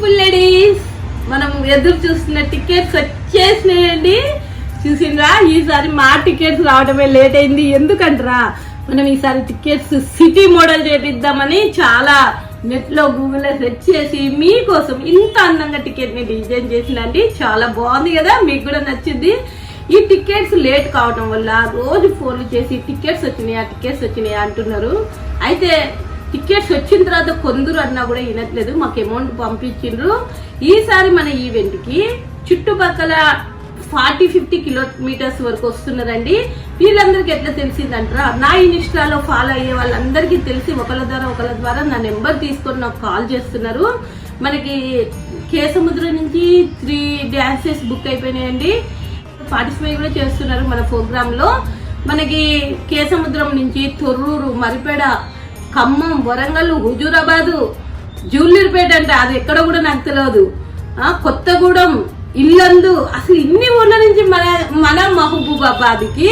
Beautiful ladies మనం ఎదురు చూస్తున్న టికెట్స్ వచ్చేసినాయండి. చూసిండ్రా? ఈసారి మా టికెట్స్ రావడమే లేట్ అయింది. ఎందుకంటరా? మనం ఈసారి టికెట్స్ సిటీ మోడల్ చేపిద్దామని చాలా నెట్లో గూగుల్లో సెర్చ్ చేసి మీకోసం ఇంత అందంగా టికెట్ని డిజైన్ చేసినండి చాలా బాగుంది కదా? మీకు కూడా నచ్చింది. ఈ టికెట్స్ లేట్ కావడం వల్ల రోజు ఫోన్లు చేసి టికెట్స్ వచ్చినాయా టికెట్స్ వచ్చినాయా అంటున్నారు. అయితే టికెట్స్ వచ్చిన తర్వాత కొందరు అన్నా కూడా వినట్లేదు మాకు అమౌంట్ పంపించిండ్రు. ఈసారి మన ఈవెంట్కి చుట్టుపక్కల ఫార్టీ ఫిఫ్టీ కిలోమీటర్స్ వరకు వస్తున్నారండి వీళ్ళందరికీ ఎట్లా తెలిసిందంటారా? నా ఇన్స్టాలో ఫాలో అయ్యే వాళ్ళందరికీ తెలిసి ఒకళ్ళ ద్వారా ఒకళ్ళ ద్వారా నా నెంబర్ తీసుకొని నాకు కాల్ చేస్తున్నారు. మనకి కేసముద్రం నుంచి త్రీ డ్యాన్సెస్ బుక్ అయిపోయినాయండి. పార్టిసిపేట్ కూడా చేస్తున్నారు మన ప్రోగ్రాంలో. మనకి కేసముద్రం నుంచి తొర్రూరు మరిపేడ ఖమ్మం వరంగల్ హుజూరాబాదు జూలిర్పేట అంటే అది ఎక్కడ కూడా నాకు తెలియదు. కొత్తగూడెం ఇల్లందు అసలు ఇన్ని ఊళ్ళ నుంచి మన మన మహబూబాబాద్కి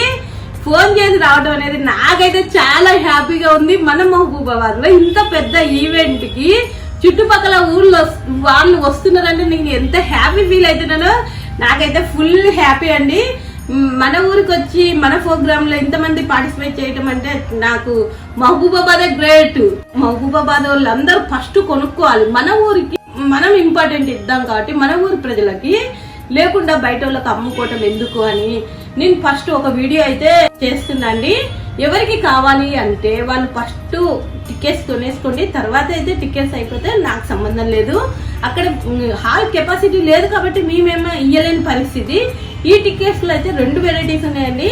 ఫోన్ చేసి రావడం అనేది నాకైతే చాలా హ్యాపీగా ఉంది. మన మహబూబాబాద్లో ఇంత పెద్ద ఈవెంట్కి చుట్టుపక్కల ఊళ్ళో వాళ్ళు వస్తున్నారంటే నేను ఎంత హ్యాపీ ఫీల్ అవుతున్నానో నాకైతే ఫుల్ హ్యాపీ అండి. మన ఊరికి వచ్చి మన ప్రోగ్రామ్లో ఇంతమంది పార్టిసిపేట్ చేయడం అంటే నాకు మహబూబాబాద్ గ్రేట్ మహబూబాబాద్ వాళ్ళందరూ ఫస్ట్ కొనుక్కోవాలి. మన ఊరికి మనం ఇంపార్టెంట్ ఇద్దాం కాబట్టి మన ఊరి ప్రజలకి లేకుండా బయట వాళ్ళకి అమ్ముకోవటం ఎందుకు అని నేను ఫస్ట్ ఒక వీడియో అయితే చేస్తుందండి. ఎవరికి కావాలి అంటే వాళ్ళు ఫస్ట్ టికెట్స్ కొనేసుకోండి. తర్వాత అయితే టికెట్స్ అయిపోతే నాకు సంబంధం లేదు. అక్కడ హాల్ కెపాసిటీ లేదు కాబట్టి మేమేమో ఇయ్యలేని పరిస్థితి. ఈ టికెట్స్లో అయితే రెండు వెరైటీస్ ఉన్నాయండి.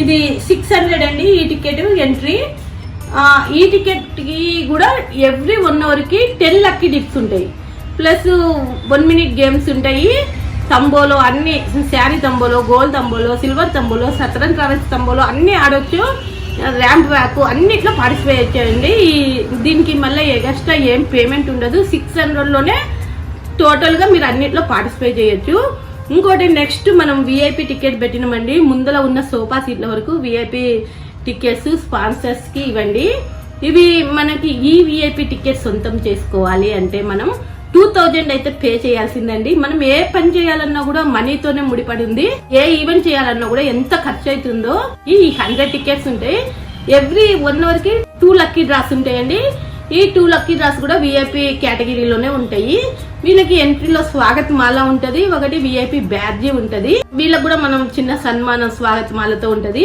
ఇది సిక్స్ హండ్రెడ్ అండి ఈ టికెట్ ఎంట్రీ ఈ టికెట్కి కూడా ఎవ్రీ వన్ అవర్కి టెన్ లక్కీ డిప్స్ ఉంటాయి. ప్లస్ వన్ మినిట్ గేమ్స్ ఉంటాయి. తంబోలో అన్ని sari tambola gold tambola silver tambola Satram travels tambola అన్ని ఆడొచ్చు. ర్యాంప్ వ్యాక్ అన్నిట్లో పార్టిసిపేట్ చేయండి. ఈ దీనికి మళ్ళీ ఎక్స్ట్రా ఏం పేమెంట్ ఉండదు. సిక్స్ హండ్రెడ్లోనే టోటల్గా మీరు అన్నిట్లో పార్టిసిపేట్ చేయొచ్చు. ఇంకోటి నెక్స్ట్ మనం విఐపి టికెట్ పెట్టినామండి. ముందర ఉన్న సోఫా సీట్ల వరకు విఐపి టికెట్స్ స్పాన్సర్స్కి ఇవ్వండి. ఇవి మనకి ఈ విఐపి టికెట్ సొంతం చేసుకోవాలి అంటే మనం టూ థౌజండ్ అయితే పే చేయాల్సిందండి. మనం ఏ పని చేయాలన్నా కూడా మనీతోనే ముడిపడి ఉంది ఏ ఈవెంట్ చేయాలన్నా కూడా ఎంత ఖర్చు అవుతుందో ఈ హండ్రెడ్ టికెట్స్ ఉంటాయి. ఎవ్రీ వన్ అవర్కి టూ లక్కీ డ్రాస్ ఉంటాయండి. ఈ టూ లక్కీ డ్రాస్ కూడా విఐపి కేటగిరీలోనే ఉంటాయి. వీళ్ళకి ఎంట్రీలో స్వాగతమాల ఉంటది ఒకటి విఐపి బ్యాడ్జీ ఉంటది. వీళ్ళకి కూడా మనం చిన్న సన్మానం స్వాగతమాలతో ఉంటది.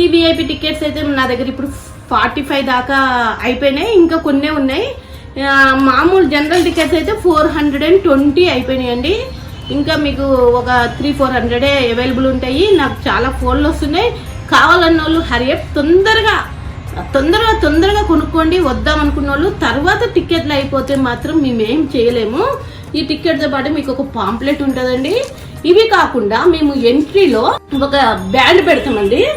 ఈ విఐపి టికెట్స్ అయితే నా దగ్గర ఇప్పుడు ఫార్టీ ఫైవ్ దాకా అయిపోయినాయి ఇంకా కొన్నే ఉన్నాయి. మామూలు జనరల్ టికెట్స్ అయితే ఫోర్ హండ్రెడ్ అండ్ ట్వంటీ అయిపోయినాయండి. ఇంకా మీకు ఒక త్రీ ఫోర్ హండ్రెడే అవైలబుల్ ఉంటాయి. నాకు చాలా ఫోన్లు వస్తున్నాయి. కావాలన్న వాళ్ళు హరియప్ తొందరగా తొందరగా తొందరగా కొనుక్కోండి వద్దాం అనుకున్న వాళ్ళు తర్వాత టికెట్లు అయిపోతే మాత్రం మేమేం చేయలేము. ఈ టికెట్తో పాటు మీకు ఒక పాంప్లెట్ ఉంటుందండి. ఇవి కాకుండా మేము ఎంట్రీలో ఒక బ్యాండ్ పెడతామండి.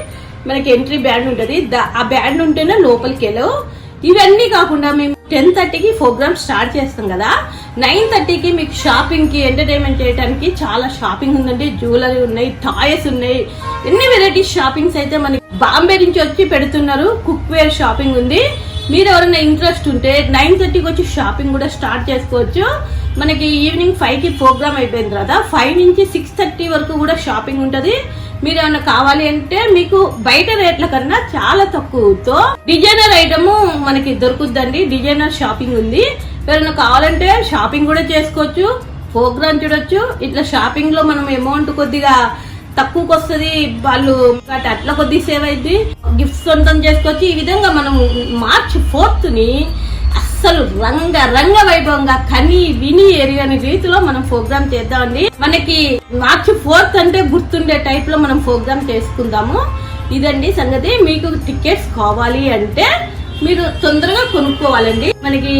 మనకి ఎంట్రీ బ్యాండ్ ఉంటుంది. దా- ఆ బ్యాండ్ ఉంటేనే లోపలికి వెళ్ళవు. ఇవన్నీ కాకుండా మేము టెన్ థర్టీకి ప్రోగ్రామ్ స్టార్ట్ చేస్తాం కదా. నైన్ థర్టీకి మీకు షాపింగ్కి ఎంటర్టైన్మెంట్ చేయడానికి చాలా షాపింగ్ ఉందండి. జ్యువెలరీ ఉన్నాయి టాయ్స్ ఉన్నాయి. ఎన్ని వెరైటీస్ షాపింగ్స్ అయితే మనకి బాంబే నుంచి వచ్చి పెడుతున్నారు. కుక్ వేర్ షాపింగ్ ఉంది. మీరు ఎవరైనా ఇంట్రెస్ట్ ఉంటే నైన్ థర్టీకి వచ్చి షాపింగ్ కూడా స్టార్ట్ చేసుకోవచ్చు. మనకి ఈవినింగ్ ఫైవ్కి ప్రోగ్రామ్ అయిపోయిన తర్వాత ఫైవ్ నుంచి సిక్స్ థర్టీ వరకు కూడా షాపింగ్ ఉంటుంది. మీరు ఏమైనా కావాలి అంటే మీకు బయట రేట్ల కన్నా చాలా తక్కువతో డిజైనర్ ఐటమ్ మనకి దొరుకుద్దండి. డిజైనర్ షాపింగ్ ఉంది. ఎవరైనా కావాలంటే షాపింగ్ కూడా చేసుకోవచ్చు. ప్రోగ్రామ్ చూడొచ్చు. ఇట్లా షాపింగ్లో మనం అమౌంట్ కొద్దిగా తక్కువకి వస్తుంది వాళ్ళు అట్లా కొద్దిగా సేవ్ అయింది గిఫ్ట్స్ సొంతం చేసుకోవచ్చు. ఈ విధంగా మనం మార్చ్ ఫోర్త్ని అస్సలు రంగ రంగ వైభవంగా కని విని ఎరగని రీతిలో మనం ప్రోగ్రామ్ చేద్దామండి. మనకి మార్చి ఫోర్త్ అంటే గుర్తుండే టైప్లో మనం ప్రోగ్రామ్ చేసుకుందాము. ఇదండి సంగతి. మీకు టికెట్స్ కావాలి అంటే మీరు తొందరగా కొనుక్కోవాలండి. మనకి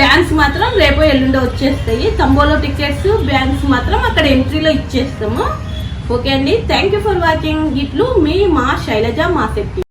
బ్యాంక్స్ మాత్రం రేపు ఎల్లుండో వచ్చేస్తాయి. తంబోలో టికెట్స్ బ్యాంక్స్ మాత్రం అక్కడ ఎంట్రీలో ఇచ్చేస్తాము. ఓకే అండి. Thank you for watching. ఇట్లు మీ మా శైలజ మా శక్తి